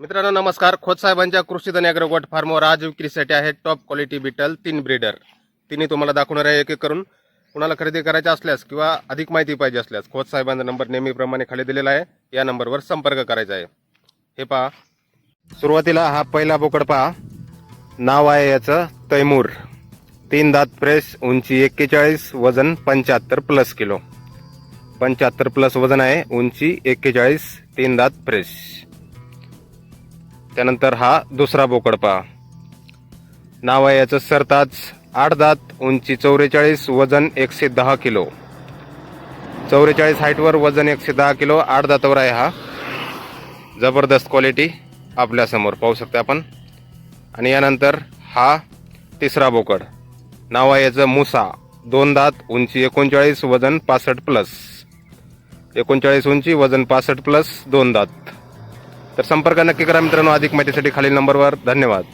मित्रांनो नमस्कार. खोत साहेबांच्या कृषी धन फार्मवर आज विक्रीसाठी आहे टॉप क्वालिटी बिटल तीन ब्रीडर तिन्ही तुम्हाला दाखवणार आहे एक एक करून. कुणाला खरेदी करायची असल्यास किंवा अधिक माहिती पाहिजे असल्यास खोत साहेबांचा नंबर नेहमीप्रमाणे खाली दिलेला आहे. या नंबरवर संपर्क करायचा आहे. हे पहा. सुरुवातीला हा पहिला बोकड पहा. नाव आहे याचं तैमूर. तीन दात प्रेस उंची एक्केचाळीस वजन पंच्याहत्तर प्लस किलो. पंच्याहत्तर प्लस वजन आहे उंची एक्केचाळीस तीन दात प्रेस त्यानंतर हा दुसरा बोकड पहा. नाव आहे याचं सरताज. आठ दात उंची चौवेचाळीस वजन एकशे दहा किलो. चौवेचाळीस हाईटवर वजन एकशे दहा किलो. आठ दातावर आहे हा. जबरदस्त क्वालिटी आपल्यासमोर पाहू शकता आपण. आणि यानंतर हा तिसरा बोकड. नाव आहे याचं मुसा. दोन दात उंची एकोणचाळीस वजन पासष्ट प्लस एकोणचाळीस उंची वजन पासष्ट प्लस दोन दात. तर संपर्क नक्की करा मित्रांनो. अधिक माहितीसाठी खालील नंबरवर धन्यवाद.